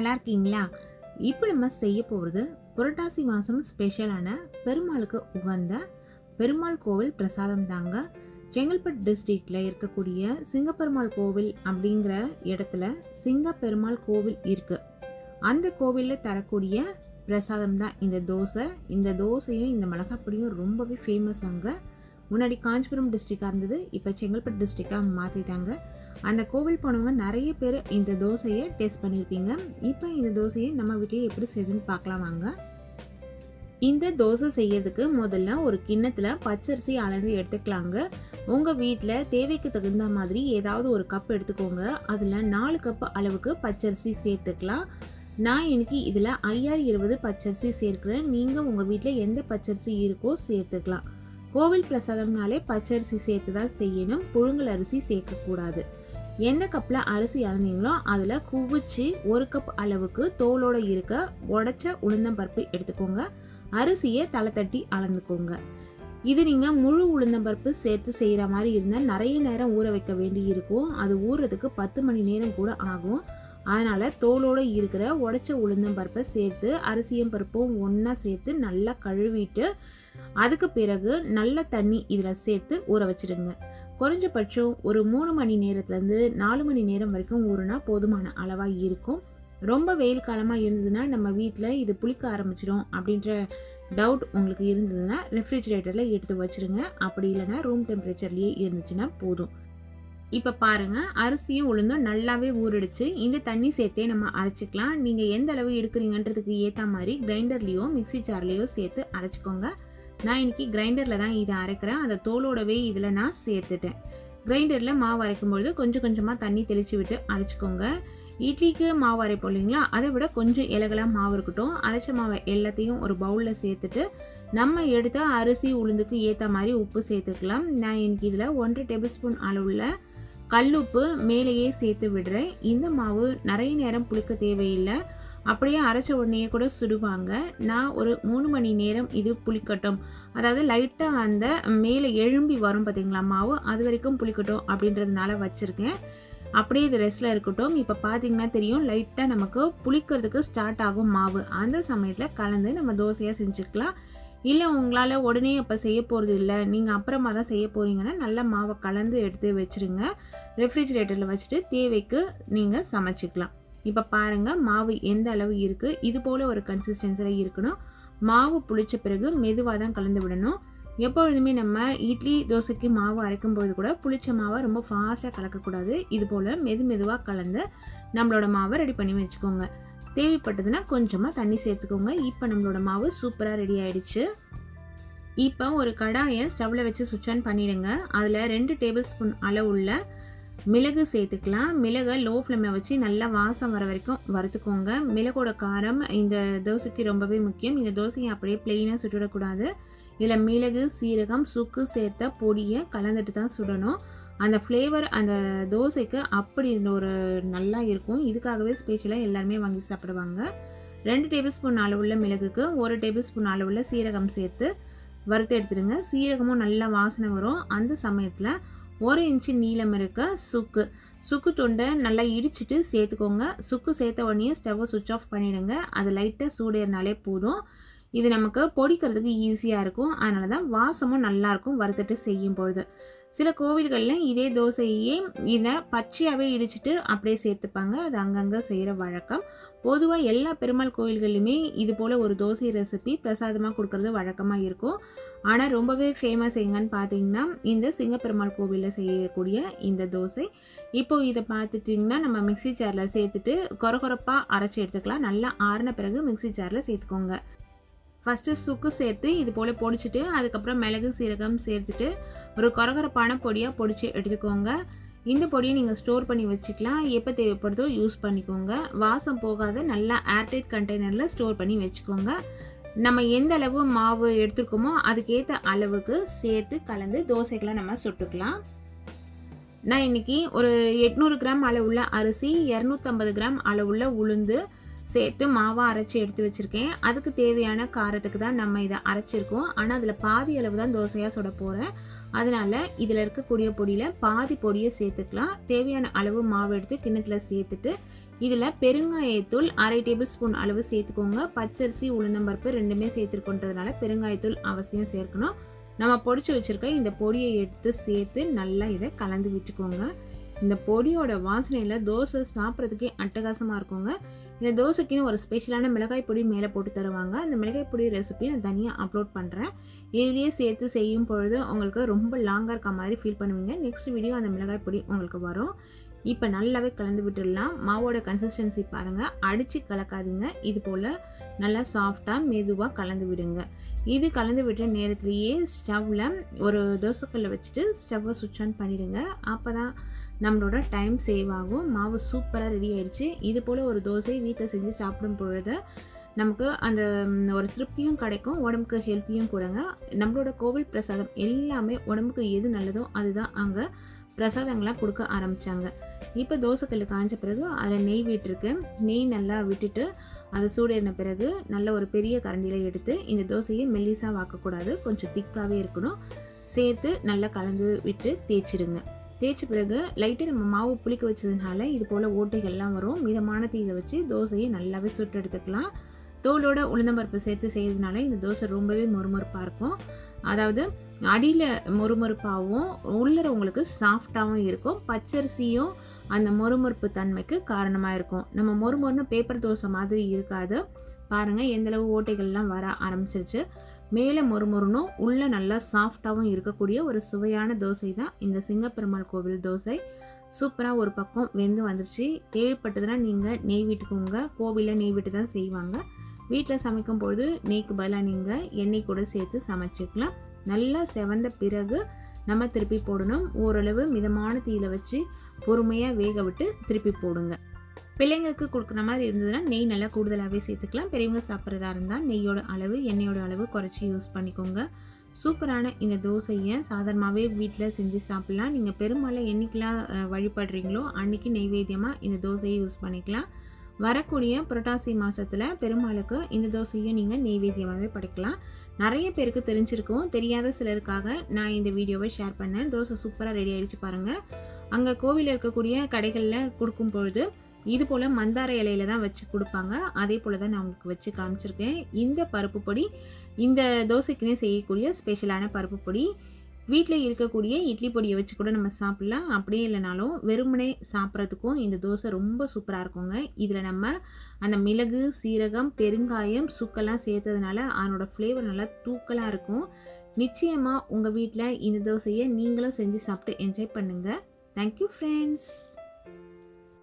நல்லா இருக்கீங்களா இப்போ நம்ம செய்ய போகிறது புரட்டாசி மாதம் ஸ்பெஷலான பெருமாளுக்கு உகந்த பெருமாள் கோவில் பிரசாதம் தாங்க. செங்கல்பட்டு டிஸ்ட்ரிக்டில் இருக்கக்கூடிய சிங்கப்பெருமாள் கோவில் அப்படிங்கிற இடத்துல சிங்கப்பெருமாள் கோவில் இருக்குது அந்த கோவிலில் தரக்கூடிய பிரசாதம் தான் இந்த தோசை. இந்த தோசையும் இந்த மிளகாப்பொடியும் ரொம்பவே ஃபேமஸ் அங்கே முன்னாடி காஞ்சிபுரம் டிஸ்ட்ரிக்டாக இருந்தது இப்போ செங்கல்பட்டு டிஸ்ட்ரிக்டாக மாற்றிட்டாங்க அந்த கோவில் போனவங்க நிறைய பேர் இந்த தோசையை டேஸ்ட் பண்ணியிருப்பீங்க. இப்போ இந்த தோசையை நம்ம வீட்டிலேயே எப்படி செய்யுதுன்னு பார்க்கலாம் வாங்க. இந்த தோசை செய்யறதுக்கு முதல்ல ஒரு கிண்ணத்தில் பச்சரிசி அளந்து எடுத்துக்கலாங்க. உங்கள் வீட்டில் தேவைக்கு தகுந்த மாதிரி ஏதாவது ஒரு கப் எடுத்துக்கோங்க. அதில் நாலு கப் அளவுக்கு பச்சரிசி சேர்த்துக்கலாம். நான் இன்னைக்கு இதில் ஐயாயிரம் இருபது பச்சரிசி சேர்க்குறேன். நீங்கள் உங்கள் வீட்டில் எந்த பச்சரிசி இருக்கோ சேர்த்துக்கலாம். கோவில் பிரசாதம்னாலே பச்சரிசி சேர்த்து தான் செய்யணும். புழுங்கல் அரிசி சேர்க்கக்கூடாது. எந்த கப்பில் அரிசி அளந்தீங்களோ அதில் குவிச்சு ஒரு கப் அளவுக்கு தோலோடு இருக்க உடச்ச உளுந்தம்பருப்பு எடுத்துக்கோங்க. அரிசியை தலை தட்டி அளந்துக்கோங்க. இது நீங்கள் முழு உளுந்தம்பருப்பு சேர்த்து செய்கிற மாதிரி இருந்தால் நிறைய நேரம் ஊற வைக்க வேண்டி இருக்கும். அது ஊறுறதுக்கு பத்து மணி நேரம் கூட ஆகும். அதனால் தோலோடு இருக்கிற உடச்ச உளுந்தம்பருப்பை சேர்த்து அரிசியும் பருப்பும் ஒன்றா சேர்த்து நல்லா கழுவிட்டு அதுக்கு பிறகு நல்ல தண்ணி இதில் சேர்த்து ஊற வச்சிடுங்க. குறைஞ்சபட்சம் ஒரு மூணு மணி நேரத்துலேருந்து நாலு மணி நேரம் வரைக்கும் ஊறுனா போதுமான அளவாக இருக்கும். ரொம்ப வெயில் காலமாக இருந்ததுன்னா நம்ம வீட்டில் இது புளிக்க ஆரம்பிச்சிடும் அப்படின்ற டவுட் உங்களுக்கு இருந்ததுன்னா ரெஃப்ரிஜிரேட்டரில் எடுத்து வச்சுருங்க. அப்படி இல்லைன்னா ரூம் டெம்பரேச்சர்லேயே இருந்துச்சுன்னா போதும். இப்போ பாருங்கள் அரிசியும் உளுந்தும் நல்லாவே ஊறிடுச்சு. இந்த தண்ணி சேர்த்தே நம்ம அரைச்சிக்கலாம். நீங்கள் எந்த அளவு எடுக்கிறீங்கன்றதுக்கு ஏற்ற மாதிரி கிரைண்டர்லேயோ மிக்ஸி ஜார்லேயோ சேர்த்து அரைச்சிக்கோங்க. நான் இன்றைக்கி கிரைண்டரில் தான் இதை அரைக்கிறேன். அந்த தோலோடவே இதில் நான் சேர்த்துட்டேன். கிரைண்டரில் மாவு அரைக்கும்பொழுது கொஞ்சம் கொஞ்சமாக தண்ணி தெளித்து விட்டு அரைச்சிக்கோங்க. இட்லிக்கு மாவு அரைப்போம் இல்லைங்களா? அதை விட கொஞ்சம் இலகலாக மாவு இருக்கட்டும். அரைச்ச மாவை எல்லாத்தையும் ஒரு பவுலில் சேர்த்துட்டு நம்ம எடுத்த அரிசி உளுந்துக்கு ஏற்ற மாதிரி உப்பு சேர்த்துக்கலாம். நான் இன்னைக்கு இதில் ஒன்றரை டேபிள் ஸ்பூன் அளவுள்ள கல்லுப்பு மேலேயே சேர்த்து விடுறேன். இந்த மாவு நிறைய நேரம் புளிக்க தேவையில்லை. அப்படியே அரைச்ச உடனே கூட சுடுவாங்க. நான் ஒரு மூணு மணி நேரம் இது புளிக்கட்டும். அதாவது லைட்டாக அந்த மேலே எழும்பி வரும் பார்த்தீங்களா மாவு? அது வரைக்கும் புளிக்கட்டும் அப்படின்றதுனால வச்சுருக்கேன். அப்படியே இது ரெஸ்ட்டில் இருக்கட்டும். இப்போ பார்த்தீங்கன்னா தெரியும் லைட்டாக நமக்கு புளிக்கிறதுக்கு ஸ்டார்ட் ஆகும் மாவு. அந்த சமயத்தில் கலந்து நம்ம தோசையாக செஞ்சுக்கலாம். இல்லை உங்களால் உடனே அப்போ செய்ய போகிறது இல்லை. நீங்கள் அப்புறமா தான் செய்ய போகிறீங்கன்னா நல்ல மாவை கலந்து எடுத்து வச்சுருங்க. ரெஃப்ரிஜிரேட்டரில் வச்சுட்டு தேவைக்கு நீங்கள் சமைச்சிக்கலாம். இப்போ பாருங்கள் மாவு எந்த அளவு இருக்குது இது போல் ஒரு கன்சிஸ்டன்சியில் இருக்கணும். மாவு புளித்த பிறகு மெதுவாக தான் கலந்து விடணும். எப்பொழுதுமே நம்ம இட்லி தோசைக்கு மாவு அரைக்கும் போது கூட புளிச்ச மாவை ரொம்ப ஃபாஸ்ட்டாக கலக்கக்கூடாது. இது போல் மெது மெதுவாக கலந்து நம்மளோட மாவை ரெடி பண்ணி வச்சுக்கோங்க. தேவைப்பட்டதுன்னா கொஞ்சமாக தண்ணி சேர்த்துக்கோங்க. இப்போ நம்மளோட மாவு சூப்பராக ரெடி ஆயிடுச்சு. இப்போ ஒரு கடாயை ஸ்டவ்வில் வச்சு சுவிட்ச் ஆன் பண்ணிவிடுங்க அதில் ரெண்டு டேபிள் ஸ்பூன் அளவுள்ள மிளகு சேர்த்துக்கலாம். மிளகை லோ ஃப்ளேமில் வச்சு நல்லா வாசம் வர வரைக்கும் வறுத்துக்கோங்க. மிளகோட காரம் இந்த தோசைக்கு ரொம்பவே முக்கியம். இந்த தோசையை அப்படியே பிளெயினாக சுட்டுவிடக்கூடாது. இதில் மிளகு சீரகம் சுக்கு சேர்த்த பொடியை கலந்துட்டு தான் சுடணும். அந்த ஃப்ளேவர் அந்த தோசைக்கு அப்படி ஒரு நல்லா இருக்கும். இதுக்காகவே ஸ்பெஷலாக எல்லாருமே வாங்கி சாப்பிடுவாங்க. ரெண்டு டேபிள் ஸ்பூன் அளவுள்ள மிளகுக்கு ஒரு டேபிள் ஸ்பூன் அளவுள்ள சீரகம் சேர்த்து வறுத்து எடுத்துடுங்க. சீரகமும் நல்லா வாசனை வரும். அந்த சமயத்தில் ஒரு இன்ச்சு நீளம் இருக்க சுக்கு. சுக்கு துண்டை நல்லா இடிச்சிட்டு சேர்த்துக்கோங்க. சுக்கு சேர்த்த உடனே ஸ்டவ்வை சுவிட்ச் ஆஃப் பண்ணிவிடுங்க அது லைட்டாக சூடேறினாலே போதும். இது நமக்கு பொடிக்கிறதுக்கு ஈஸியாக இருக்கும். அதனால தான் வாசமும் நல்லாயிருக்கும் வறுத்துட்டு செய்யும் பொழுது சில கோவில்களில் இதே தோசையே இதை பச்சையாகவே இடிச்சிட்டு அப்படியே சேர்த்துப்பாங்க. அது அங்கங்கே செய்கிற வழக்கம். பொதுவாக எல்லா பெருமாள் கோவில்கள்லையுமே இது போல் ஒரு தோசை ரெசிபி பிரசாதமாக கொடுக்கறது வழக்கமாக இருக்கும். ஆனால் ரொம்பவே ஃபேமஸ் எங்கன்னு பார்த்தீங்கன்னா இந்த சிங்கப்பெருமாள் கோவிலில் செய்யக்கூடிய இந்த தோசை. இப்போது இதை பார்த்துட்டிங்கன்னா நம்ம மிக்ஸி ஜாரில் சேர்த்துட்டு கொரகொரப்பாக அரைச்சி எடுத்துக்கலாம். நல்லா ஆறின பிறகு மிக்ஸி ஜாரில் சேர்த்துக்கோங்க. ஃபஸ்ட்டு சுக்கு சேர்த்து இது போல் பொடிச்சிட்டு அதுக்கப்புறம் மிளகு சீரகம் சேர்த்துட்டு ஒரு கரகரப்பான பொடியாக பொடிச்சு எடுத்துக்கோங்க. இந்த பொடியை நீங்கள் ஸ்டோர் பண்ணி வச்சுக்கலாம். எப்போ தேவைப்படுதோ யூஸ் பண்ணிக்கோங்க. வாசம் போகாத நல்லா ஏர்டைட் கண்டெய்னரில் ஸ்டோர் பண்ணி வச்சுக்கோங்க. நம்ம எந்த அளவு மாவு எடுத்துருக்கோமோ அதுக்கேற்ற அளவுக்கு சேர்த்து கலந்து தோசைகளை நம்ம சுட்டுக்கலாம். நான் இன்னைக்கு ஒரு எட்நூறு கிராம் அளவுள்ள அரிசி இரநூத்தம்பது கிராம் அளவுள்ள உளுந்து சேர்த்து மாவாக அரைச்சி எடுத்து வச்சுருக்கேன். அதுக்கு தேவையான காரத்துக்கு தான் நம்ம இதை அரைச்சிருக்கோம். ஆனால் அதில் பாதி அளவு தான் தோசையாக சுட போகிறேன் அதனால் இதில் இருக்கக்கூடிய பொடியில் பாதி பொடியை சேர்த்துக்கலாம். தேவையான அளவு மாவு எடுத்து கிண்ணத்தில் சேர்த்துட்டு இதில் பெருங்காயத்தூள் அரை டேபிள் ஸ்பூன் அளவு சேர்த்துக்கோங்க. பச்சரிசி உளுந்தம்பருப்பு ரெண்டுமே சேர்த்துருக்கோன்றதுனால பெருங்காயத்தூள் அவசியம் சேர்க்கணும். நம்ம பொடிச்சு வச்சுருக்க இந்த பொடியை எடுத்து சேர்த்து நல்லா இதை கலந்து விட்டுக்கோங்க. இந்த பொடியோட வாசனையில் தோசை சாப்பிட்றதுக்கே அட்டகாசமாக இருக்குங்க. இந்த தோசைக்குன்னு ஒரு ஸ்பெஷலான மிளகாய் பொடி மேலே போட்டு தருவாங்க. அந்த மிளகாய் பொடி ரெசிபி நான் தனியாக அப்லோட் பண்ணுறேன் இதுலேயே சேர்த்து செய்யும் பொழுது உங்களுக்கு ரொம்ப லாங்காக இருக்க மாதிரி ஃபீல் பண்ணுவீங்க. நெக்ஸ்ட் வீடியோ அந்த மிளகாய் பொடி உங்களுக்கு வரும். இப்போ நல்லாவே கலந்து விட்டுடலாம். மாவோட கன்சிஸ்டன்சி பாருங்கள் அடித்து கலக்காதீங்க. இது போல் நல்லா சாஃப்டாக மெதுவாக கலந்து விடுங்க. இது கலந்து விட்ட நேரத்துலேயே ஸ்டவ்வில் ஒரு தோசைக்கல்லை வச்சுட்டு ஸ்டவ்வை சுவிட்ச் ஆன் பண்ணிவிடுங்க அப்போ தான் நம்மளோட டைம் சேவ் ஆகும். மாவு சூப்பராக ரெடி ஆயிடுச்சு. இது போல் ஒரு தோசை வீட்டில் செஞ்சு சாப்பிடும் பொழுது நமக்கு அந்த ஒரு திருப்தியும் கிடைக்கும். உடம்புக்கு ஹெல்த்தியும் கூடங்க. நம்மளோட கோவில் பிரசாதம் எல்லாமே உடம்புக்கு எது நல்லதோ அதுதான் அங்கே பிரசாதங்களாக கொடுக்க ஆரம்பித்தாங்க இப்போ தோசைக்கல் காய்ஞ்ச பிறகு அதில் நெய் விட்டுருக்கு. நெய் நல்லா விட்டுட்டு அதை சூடேறின பிறகு நல்ல ஒரு பெரிய கரண்டியில் எடுத்து இந்த தோசையை மெல்லிசாக வாக்கக்கூடாது. கொஞ்சம் திக்காகவே இருக்கணும். சேர்த்து நல்லா கலந்து விட்டு தேய்ச்சிடுங்க. தேய்ச்ச பிறகு லைட்டாக நம்ம மாவு புளிக்க வச்சதுனால இது போல் ஓட்டைகள்லாம் வரும். மிதமான தீயில் வச்சு தோசையை நல்லாவே சுட்டு எடுத்துக்கலாம் தோலோட உளுந்தம்பருப்பு சேர்த்து செய்கிறதுனால இந்த தோசை ரொம்பவே மொறுமொறுப்பாக இருக்கும். அதாவது அடியில் மொறுமொறுப்பாகவும் உள்ளர உங்களுக்கு சாஃப்டாகவும் இருக்கும். பச்சரிசியும் அந்த மொறுமொறுப்பு தன்மைக்கு காரணமாக இருக்கும். நம்ம மொறுமொறுன்னு பேப்பர் தோசை மாதிரி இருக்காது. பாருங்கள் எந்தளவு ஓட்டைகள்லாம் வர ஆரம்பிச்சிருச்சு. மேலே மொறுமொறுனும் உள்ளே நல்லா சாஃப்டாகவும் இருக்கக்கூடிய ஒரு சுவையான தோசை தான் இந்த சிங்கப்பெருமாள் கோவில் தோசை. சூப்பராக ஒரு பக்கம் வெந்து வந்துருச்சு. தேவைப்பட்டதுன்னா நீங்கள் நெய் விட்டுக்கோங்க. கோவிலில் நெய் விட்டு தான் செய்வாங்க. வீட்டில் சமைக்கும் பொழுது நெய்க்கு பதிலாக நீங்கள் எண்ணெய் கூட சேர்த்து சமைச்சிக்கலாம். நல்லா செவந்த பிறகு நம்ம திருப்பி போடணும். ஓரளவு மிதமான தீயில வச்சு பொறுமையாக வேக விட்டு திருப்பி போடுங்க. பிள்ளைங்களுக்கு கொடுக்குற மாதிரி இருந்ததுன்னா நெய் நல்லா கூடுதலாகவே சேர்த்துக்கலாம். பெரியவங்க சாப்பிட்றதா இருந்தால் நெய்யோட அளவு எண்ணெயோட அளவு குறைச்சி யூஸ் பண்ணிக்கோங்க. சூப்பரான இந்த தோசையை சாதாரணமாகவே வீட்டில் செஞ்சு சாப்பிட்லாம். நீங்கள் பெரும்பாலும் என்றைக்கெலாம் வழிபடுறீங்களோ அன்றைக்கி நெய்வேத்தியமாக இந்த தோசையை யூஸ் பண்ணிக்கலாம். வரக்கூடிய புரட்டாசி மாதத்தில் பெருமாளுக்கு இந்த தோசையை நீங்கள் நெய்வேத்தியமாகவே படைக்கலாம். நிறைய பேருக்கு தெரிஞ்சிருக்கும். தெரியாத சிலருக்காக நான் இந்த வீடியோவை ஷேர் பண்ணேன். தோசை சூப்பராக ரெடி ஆகிடுச்சு பாருங்கள் அங்கே கோவிலில் இருக்கக்கூடிய கடைகளில் கொடுக்கும் பொழுது இது போல் மந்தார இலையில தான் வச்சு கொடுப்பாங்க. அதே போல் தான் நான் உங்களுக்கு வச்சு காமிச்சிருக்கேன். இந்த பருப்பு பொடி இந்த தோசைக்குன்னே செய்யக்கூடிய ஸ்பெஷலான பருப்பு பொடி வீட்டில் இருக்கக்கூடிய இட்லி பொடியை வச்சு கூட நம்ம சாப்பிட்லாம். அப்படியே இல்லைனாலும் வெறுமனே சாப்பிட்றதுக்கும் இந்த தோசை ரொம்ப சூப்பராக இருக்குங்க. இதில் நம்ம அந்த மிளகு சீரகம் பெருங்காயம் சுக்கெல்லாம் சேர்த்ததுனால அதனோட ஃப்ளேவர் நல்லா தூக்கலாக இருக்கும். நிச்சயமாக உங்கள் வீட்டில் இந்த தோசையை நீங்களும் செஞ்சு சாப்பிட்டு என்ஜாய் பண்ணுங்கள் தேங்க்யூ ஃப்ரெண்ட்ஸ்